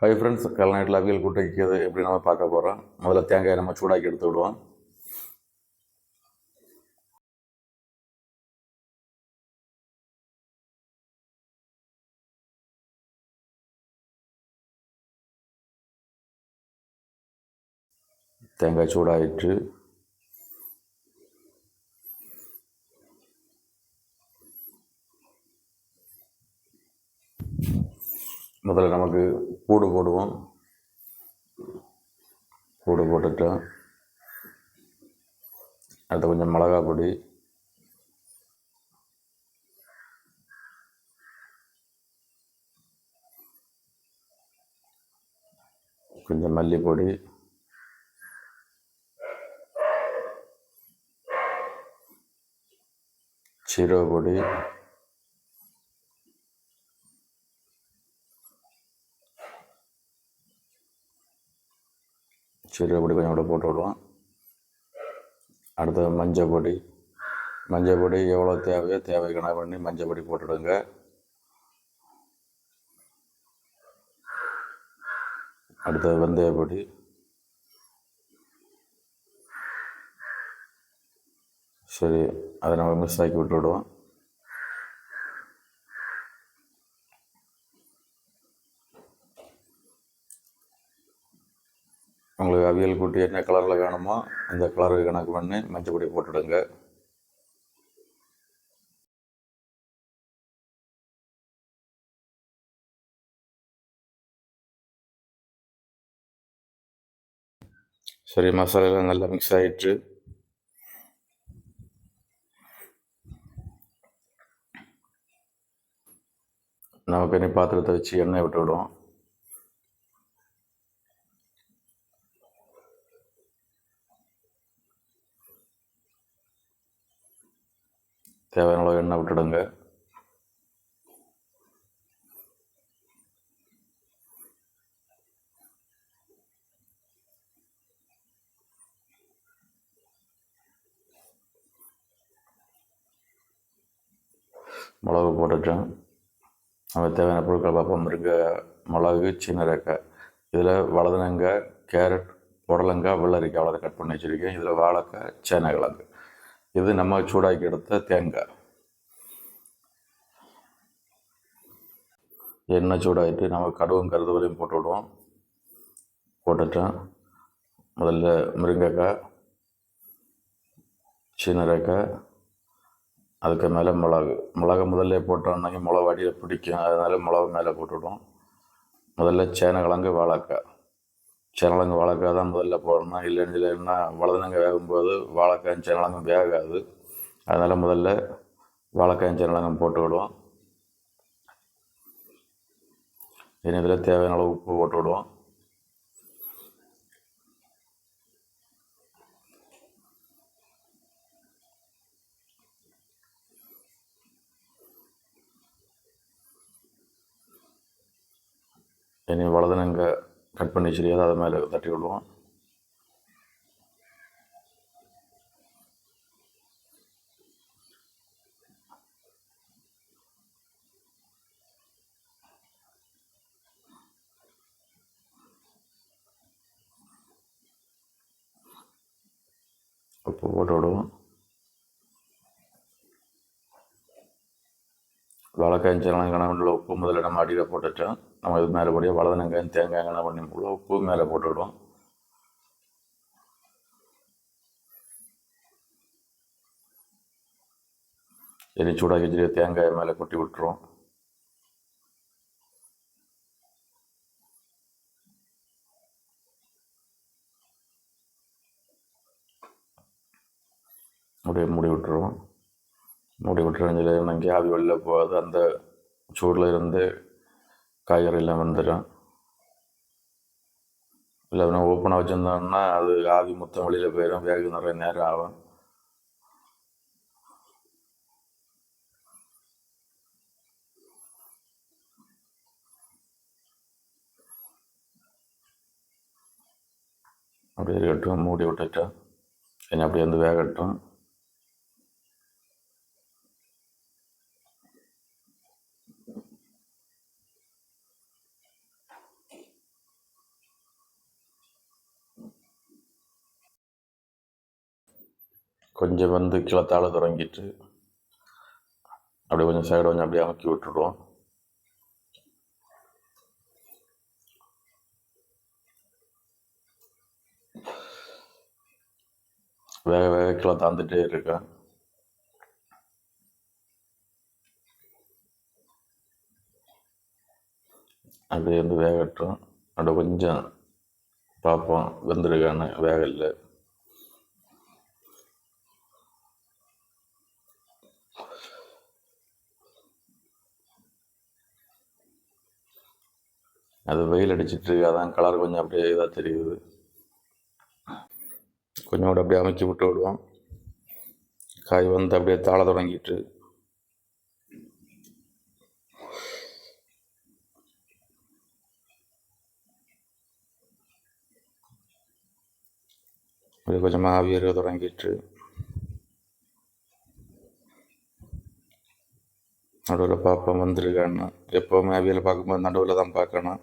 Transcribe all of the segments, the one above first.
Hi friends கல்நாட்டில் அவியல் கூட்டைக்கிறது எப்படி நம்ம பார்க்க போகிறோம் முதல்ல தேங்காயை நம்ம சூடாக்கி எடுத்து விடுவோம். தேங்காய் சூடாயிற்று. முதல்ல நமக்கு கூடு போடுவோம். கூடு போட்டுட்டு அடுத்து கொஞ்சம் மிளகா பொடி. கொஞ்சம் மல்லிப்பொடி. சீரக பொடி சீரக பொடி கொஞ்சம் கூட போட்டு விடுவோம் அடுத்தது மஞ்சள் பொடி மஞ்சள் பொடி எவ்வளோ தேவையோ தேவை கணக்கு பண்ணி மஞ்சள் பொடி போட்டுடுங்க. அடுத்தது வெந்தய பொடி சரி அதை நம்ம மிக்ஸ் ஆக்கி விட்டு விடுவோம் உங்களுக்கு அவியல் கூட்டி என்ன கலரில் வேணுமோ அந்த கலருக்கு கணக்கு பண்ணி மஞ்சள் பொடி போட்டுடுங்க. சரி மசாலாலாம் நல்லா மிக்ஸ் ஆகிட்டு நமக்கு பெரிய பாத்திரத்தை வச்சு எண்ணெய் விட்டு விடுவோம் தேவையான அளவு எண்ணெய் விட்டுடுங்க. மிளகு போட்டுட்டோம் நம்ம தேவையான பொருட்கள் பார்ப்போம். இருக்க மிளகு சீனரக்காய். இதில் வலதுனங்காய் கேரட் புடலங்காய் வெள்ளரிக்காய் அவ்வளோ கட் பண்ணி வச்சுருக்கேன். இதில் வாழைக்காய் சேனக்கிழங்கு. இது நம்ம சூடாக்கி எடுத்த தேங்காய் எண்ணெய் சூடாகிட்டு நம்ம கடுவும் கருதுவரையும் போட்டு விடுவோம். போட்டுட்டேன். முதல்ல முருங்கைக்காய் சீனரக்காய் அதுக்கு மேலே மிளகு. மிளகு முதல்ல போட்டோம்னாக்கி மிளகு அடியில் பிடிக்கும். அதனால் மிளகு மேலே போட்டுவிடுவோம் முதல்ல சேனக்கிழங்கு வாழைக்காய். சேனக்கிழங்கு வாழைக்காய் தான் முதல்ல போடணும் இல்லைன்னு இல்லைன்னா வலதுனங்க வேகும்போது வாழைக்காயும் சேனலங்கம் வேகாது அதனால் முதல்ல வாழைக்காயும் சேனலங்கம் போட்டு விடுவோம் இனி இதில் தேவையான அளவு உப்பு போட்டு விடுவோம் இனி வலதுனங்க கட் பண்ணி வச்சிருக்கோம் அதை மேலே தட்டி விடுவோம். உப்பு போட்டு விடுவோம் வாழைக்காயும் சேனலாம் கணவனில் உப்பு முதல்ல நம்ம அடியில் போட்டுட்டோம் நம்ம இது மேலே படியாக வலதுனங்காயும் தேங்காய் கணக்கு பண்ணி உள்ள உப்பு மேலே போட்டு விடுவோம் சரி சூடாக்கி வச்சுட்டு தேங்காய் மேலே கொட்டி விட்டுருவோம். அப்படியே மூடி விட்டுருவோம். மூடி விட்டுறஞ்சில் எனக்கு ஆவி வெளில போகாது அந்த சூடில் இருந்து காய்கறியெல்லாம் வந்துடும் இல்லை நம்ம ஓப்பனாக வச்சுருந்தோம்னா அது ஆவி மொத்தம் வெளியில் போயிடும் வேக நிறைய நேரம் ஆகும் அப்படியே இருக்கட்டும் மூடி விட்டுட்டேன் என்ன அப்படியே வந்து வேகட்டும் கொஞ்சம் வந்து கிளத்தால தொடங்கிட்டு அப்படியே கொஞ்சம் சைடு கொஞ்சம் அப்படியே அமுக்கி விட்டுடுவோம் வேக வேக கிலோ தாந்துட்டே இருக்கேன் அப்படியே வந்து வேகட்டும். அப்படியே கொஞ்சம் பார்ப்போம் வெந்திருக்கான்னு வேக இல்லை அது வெயில் அடிச்சிட்டு அதான் கலர் கொஞ்சம் அப்படியே இதாக தெரியுது. கொஞ்சம் கூட அப்படியே அமைக்கி விட்டு விடுவோம். காய் வந்து அப்படியே தாழ தொடங்கிட்டு அப்படியே கொஞ்சமாக ஆவியற தொடங்கிட்டு நடுவில் பார்ப்போம் வந்திருக்கான்னு. எப்போவுமே அவியல் பார்க்கும்போது நடுவில் தான் பார்க்கணும்.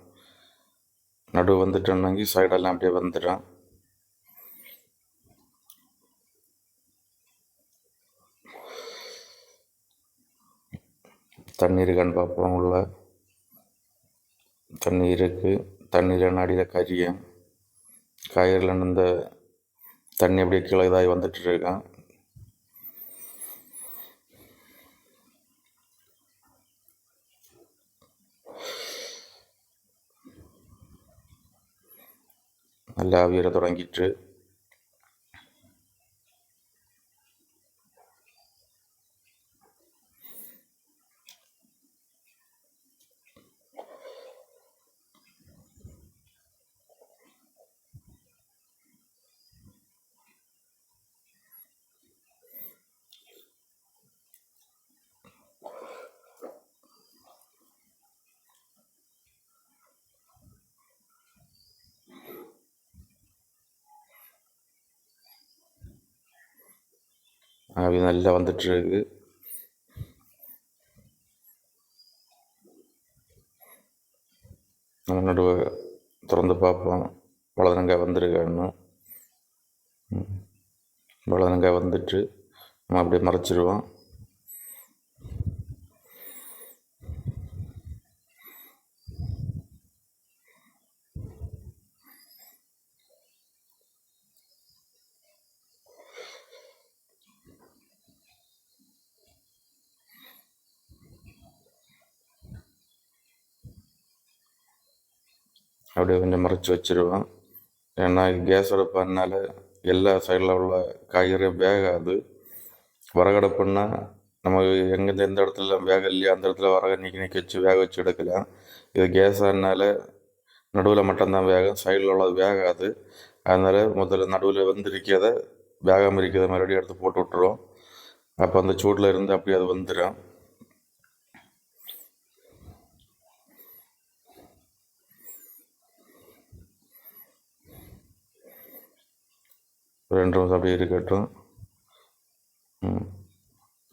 நடுவு வந்துட்டோன்னாங்கி சைடெல்லாம் அப்படியே வந்துடும் தண்ணி இருக்கான்னு பார்ப்போம் உள்ள. தண்ணி இருக்குது தண்ணியில் அடியில் கரியும் காய்கறியில் இந்த தண்ணி அப்படியே கீழே இதாகி வந்துட்டு இருக்கான். நல்லா ஆவியற தொடங்கிட்டு ஆவி நல்லா வந்துட்டுருக்கு. நம்ம நடுவை திறந்து பார்ப்போம். வலதனங்காய் வந்திருக்கான்னு வலதனங்காய் வந்துட்டு நம்ம அப்படியே மறைச்சிடுவோம் அப்படியே கொஞ்சம் மறைச்சி வச்சுருவேன். ஏன்னா கேஸ் அடுப்புனால எல்லா சைடில் உள்ள காய்கறியும் வேகாது. வரகடப்புன்னா நம்ம எங்கேருந்து எந்த இடத்துல வேக இல்லையோ அந்த இடத்துல வரக நீக்கி நீக்கி வச்சு வேக வச்சு எடுக்கலாம். இது கேஸானால நடுவில் மட்டும்தான் வேகம் சைடில் உள்ளது வேகாது. அதனால் முதல்ல நடுவில் வந்திருக்கிறத வேகாமல் இருக்கிறத மறுபடியும் எடுத்து போட்டு விட்டுருவோம். அப்போ அந்த சூட்டில் இருந்து அப்படியே அது வந்துடும் ரெண்டு நிமிஷம் அப்படியே இருக்கட்டும்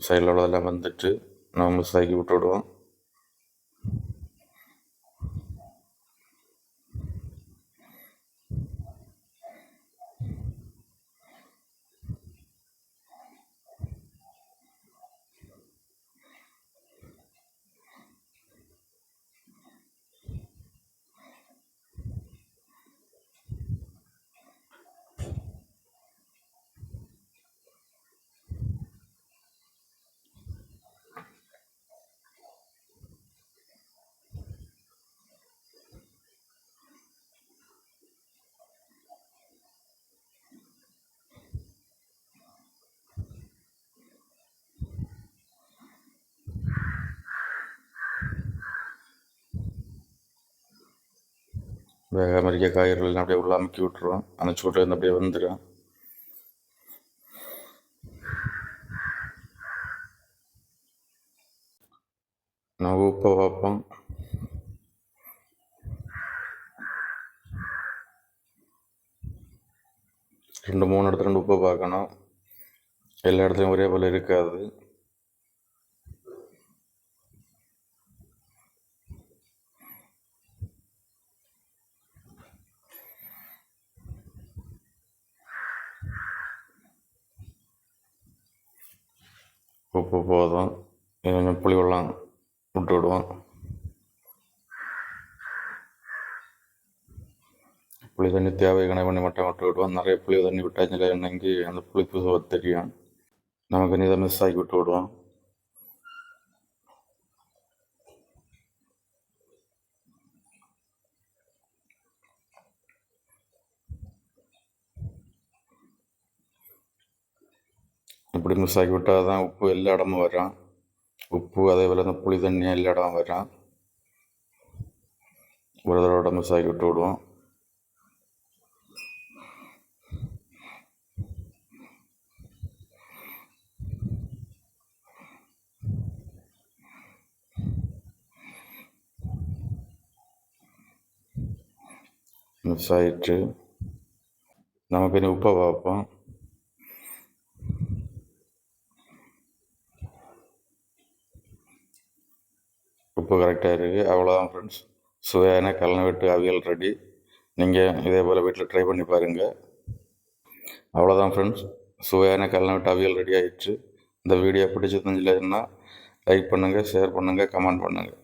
சைடில் உள்ளதெல்லாம் வந்துட்டு நம்ம மிஸ் ஆக்கி விட்டு விடுவோம் வேக மறிக்க காய்கறிகள் அப்படியே உள்ள அமுக்கி விட்டுருவோம் அந்த சூட்டில் இருந்து அப்படியே வந்துடும் நான் உப்பை பார்ப்போம் ரெண்டு மூணு இடத்துல ரெண்டு உப்பை பார்க்கணும். எல்லா இடத்துலையும் ஒரே போல் இருக்காது. உப்பு போதும். இது கொஞ்சம் விட்டு விடுவோம். புளி தண்ணி தேவை கணக்கு பண்ணி மட்டும் விட்டு விடுவோம். நிறைய புளி தண்ணி விட்டாச்சுல என்னங்கி அந்த புளிப்பு சுவை தெரியும். நமக்கு நீ மிஸ் ஆக்கி விட்டு விடுவோம். இப்படி மிஸ் ஆகிவிட்டால் தான் உப்பு எல்லா இடமும் வரும் உப்பு அதே போல் அந்த புளி தண்ணி எல்லா இடமும் வரும் ஒரு தடவை மிஸ் ஆகி விட்டு விடுவோம். மிஸ் ஆயிட்டு நமக்கு இனி உப்பை பார்ப்போம். உப்பு கரெக்டாக இருக்குது அவ்வளோதான் ஃப்ரெண்ட்ஸ் சுவையான கல்லணை அவியல் ரெடி நீங்கள் இதே போல் வீட்டில் ட்ரை பண்ணி பாருங்கள் அவ்வளோதான் ஃப்ரெண்ட்ஸ் சுவையான கல்லணை அவியல் ரெடி ஆயிடுச்சு. இந்த வீடியோ பிடிச்சிருந்துச்சுன்னா லைக் பண்ணுங்கள் ஷேர் பண்ணுங்கள் கமெண்ட் பண்ணுங்கள்